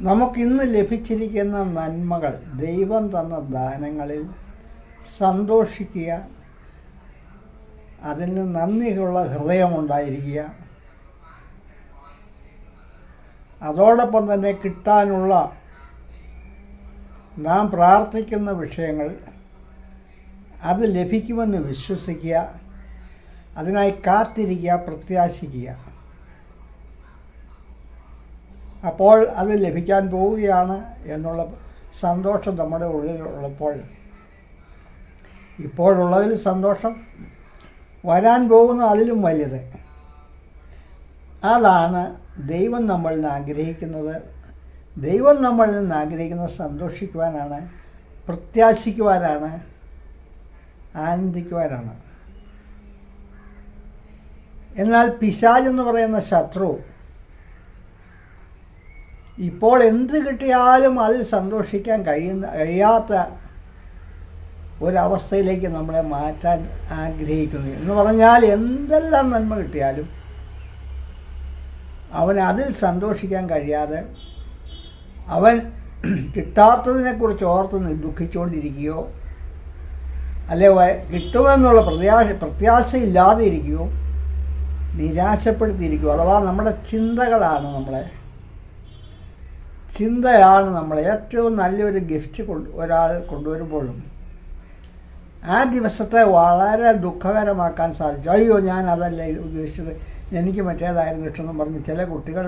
നമുക്കിന്ന് ലഭിച്ചിരിക്കുന്ന നന്മകൾ ദൈവം തന്ന ദാനങ്ങളിൽ സന്തോഷിക്കുക അതിന് നന്ദിയുള്ള ഹൃദയമുണ്ടായിരിക്കുക അതോടൊപ്പം തന്നെ കിട്ടാനുള്ള നാം പ്രാർത്ഥിക്കുന്ന വിഷയങ്ങൾ അത് ലഭിക്കുമെന്ന് വിശ്വസിക്കുക അതിനായി കാത്തിരിക്കുക പ്രത്യാശിക്കുക. അപ്പോൾ അത് ലഭിക്കാൻ പോവുകയാണ് എന്നുള്ള സന്തോഷം നമ്മുടെ ഉള്ളിലുള്ളപ്പോൾ ഇപ്പോഴുള്ളതിൽ സന്തോഷം വരാൻ പോകുന്ന അതിലും വലുത്. അതാണ് ദൈവം നമ്മളിൽ നിന്ന് ആഗ്രഹിക്കുന്നത്. ദൈവം നമ്മളിൽ നിന്ന് ആഗ്രഹിക്കുന്നത് സന്തോഷിക്കുവാനാണ് പ്രത്യാശിക്കുവാനാണ് ആനന്ദിക്കുവാനാണ്. എന്നാൽ പിശാജ് എന്ന് പറയുന്ന ശത്രു ഇപ്പോൾ എന്ത് കിട്ടിയാലും അതിൽ സന്തോഷിക്കാൻ കഴിയുന്ന കഴിയാത്ത ഒരവസ്ഥയിലേക്ക് നമ്മളെ മാറ്റാൻ ആഗ്രഹിക്കുന്നു. എന്ന് പറഞ്ഞാൽ എന്തെല്ലാം നന്മ കിട്ടിയാലും അവൻ അതിൽ സന്തോഷിക്കാൻ കഴിയാതെ അവൻ കിട്ടാത്തതിനെക്കുറിച്ച് ഓർത്ത് ദുഃഖിച്ചുകൊണ്ടിരിക്കുകയോ അല്ലെ കിട്ടുമെന്നുള്ള പ്രത്യാശ പ്രത്യാശയില്ലാതെ ഇരിക്കുകയോ നിരാശപ്പെടുത്തിയിരിക്കുകയോ. അഥവാ നമ്മുടെ ചിന്തകളാണ് നമ്മളെ ചിന്തയാണ് നമ്മൾ ഏറ്റവും നല്ലൊരു ഗിഫ്റ്റ് കൊണ്ട് ഒരാൾ കൊണ്ടുവരുമ്പോഴും ആ ദിവസത്തെ വളരെ ദുഃഖകരമാക്കാൻ സാധിച്ചു. അയ്യോ ഞാൻ അതല്ല ഉദ്ദേശിച്ചത്. എനിക്ക് മറ്റേതായിരുന്നു ഇഷ്ടമെന്ന് പറഞ്ഞ് ചില കുട്ടികൾ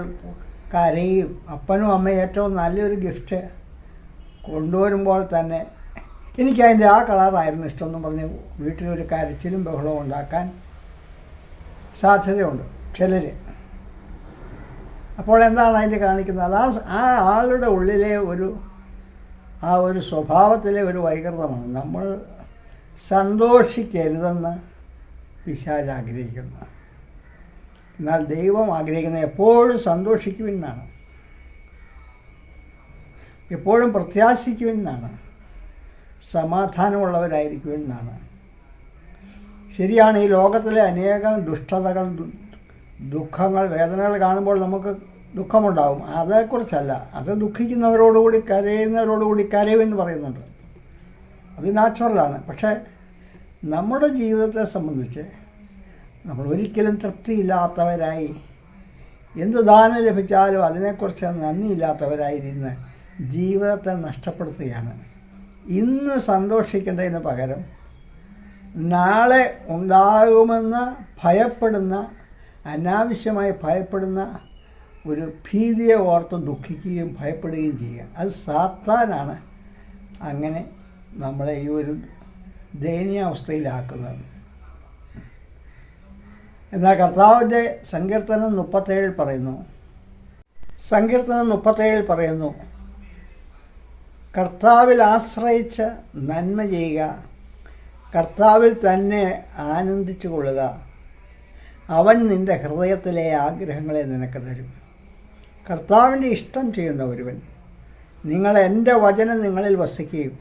കരയും. അപ്പനും അമ്മയും ഏറ്റവും നല്ലൊരു ഗിഫ്റ്റ് കൊണ്ടുവരുമ്പോൾ തന്നെ എനിക്കതിന്റെ ആ കളറായിരുന്നു ഇഷ്ടമെന്ന് പറഞ്ഞ് വീട്ടിലൊരു കരച്ചിലും ബഹളവും ഉണ്ടാക്കാൻ സാധ്യതയുണ്ട്. ചിലർ അപ്പോൾ എന്താണ് അതിന്റെ കാണിക്കുന്നത്? ആ ആ ആളുടെ ഉള്ളിലെ ഒരു ആ ഒരു സ്വഭാവത്തിലെ ഒരു വൈകൃതമാണ്. നമ്മൾ സന്തോഷിക്കരുതെന്ന് പിശാജ് ആഗ്രഹിക്കുന്നു. എന്നാൽ ദൈവം ആഗ്രഹിക്കുന്നത് എപ്പോഴും സന്തോഷിക്കുമെന്നാണ്. എപ്പോഴും പ്രത്യാശിക്കുമെന്നാണ്. സമാധാനമുള്ളവരായിരിക്കുമെന്നാണ്. ശരിയാണ് ഈ ലോകത്തിലെ അനേകം ദുഷ്ടതകൾ ദുഃഖങ്ങൾ വേദനകൾ കാണുമ്പോൾ നമുക്ക് ദുഃഖമുണ്ടാകും അതേക്കുറിച്ചല്ല. അത് ദുഃഖിക്കുന്നവരോടുകൂടി കരയുന്നവരോടുകൂടി കരയുമെന്ന് പറയുന്നുണ്ട്. അത് നാച്ചുറലാണ് പക്ഷേ നമ്മുടെ ജീവിതത്തെ സംബന്ധിച്ച് നമ്മൾ ഒരിക്കലും തൃപ്തിയില്ലാത്തവരായി എന്ത് ദാനം ലഭിച്ചാലും അതിനെക്കുറിച്ച് നന്ദിയില്ലാത്തവരായിരുന്ന് ജീവിതത്തെ നഷ്ടപ്പെടുത്തുകയാണ്. ഇന്ന് സന്തോഷിക്കേണ്ടതിന് പകരം നാളെ ഉണ്ടാകുമെന്ന് ഭയപ്പെടുന്ന അനാവശ്യമായി ഭയപ്പെടുന്ന ഒരു ഭീതിയെ ഓർത്ത് ദുഃഖിക്കുകയും ഭയപ്പെടുകയും ചെയ്യുക. അത് സാത്താനാണ് അങ്ങനെ നമ്മളെ ഈ ഒരു ദയനീയാവസ്ഥയിലാക്കുന്നത് എന്നാൽ കർത്താവിന്റെ സങ്കീർത്തനം മുപ്പത്തേഴിൽ പറയുന്നു. സങ്കീർത്തനം മുപ്പത്തേഴിൽ പറയുന്നു. കർത്താവിൽ ആശ്രയിച്ച് നന്മ ചെയ്യുക. കർത്താവിൽ തന്നെ ആനന്ദിച്ചു കൊള്ളുക. അവൻ നിന്റെ ഹൃദയത്തിലെ ആഗ്രഹങ്ങളെ നിനക്ക് തരും. കർത്താവിന്റെ ഇഷ്ടം ചെയ്യുന്ന ഒരുവൻ നിങ്ങൾ എന്റെ വചനം നിങ്ങളിൽ വസിക്കുകയും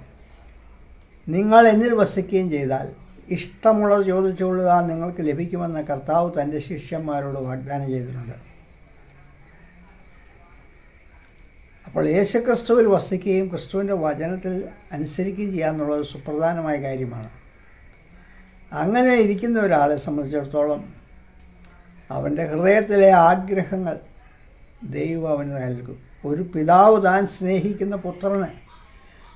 നിങ്ങൾ എന്നിൽ വസിക്കുകയും ചെയ്താൽ ഇഷ്ടമുള്ളത് ചോദിച്ചുകൊള്ളുക നിങ്ങൾക്ക് ലഭിക്കുമെന്ന് കർത്താവ് തന്റെ ശിഷ്യന്മാരോട് വാഗ്ദാനം ചെയ്തിട്ടുണ്ട്. അപ്പോൾ യേശു ക്രിസ്തുവിൽ വസിക്കുകയും ക്രിസ്തുവിന്റെ വചനത്തിൽ അനുസരിക്കുകയും ചെയ്യുക എന്നുള്ളത് സുപ്രധാനമായ കാര്യമാണ്. അങ്ങനെ ഇരിക്കുന്ന ഒരാളെ സംബന്ധിച്ചിടത്തോളം അവന്റെ ഹൃദയത്തിലെ ആഗ്രഹങ്ങൾ ദൈവം അവന് നൽകും. ഒരു പിതാവ് താൻ സ്നേഹിക്കുന്ന പുത്രന്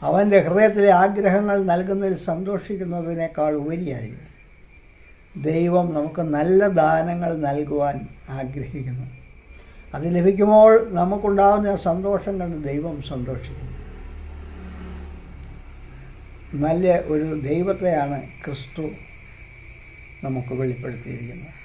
അവന്റെ ഹൃദയത്തിലെ ആഗ്രഹങ്ങൾ നൽകുന്നതിൽ സന്തോഷിക്കുന്നതിനേക്കാൾ ഉപരിയായി ദൈവം നമുക്ക് നല്ല ദാനങ്ങൾ നൽകുവാൻ ആഗ്രഹിക്കുന്നു. അത് ലഭിക്കുമ്പോൾ നമുക്കുണ്ടാകുന്ന സന്തോഷം കണ്ട് ദൈവം സന്തോഷിക്കുന്നു. നല്ല ഒരു ദൈവത്തെയാണ് ക്രിസ്തു നമുക്ക് വെളിപ്പെടുത്തിയിരിക്കുന്നത്.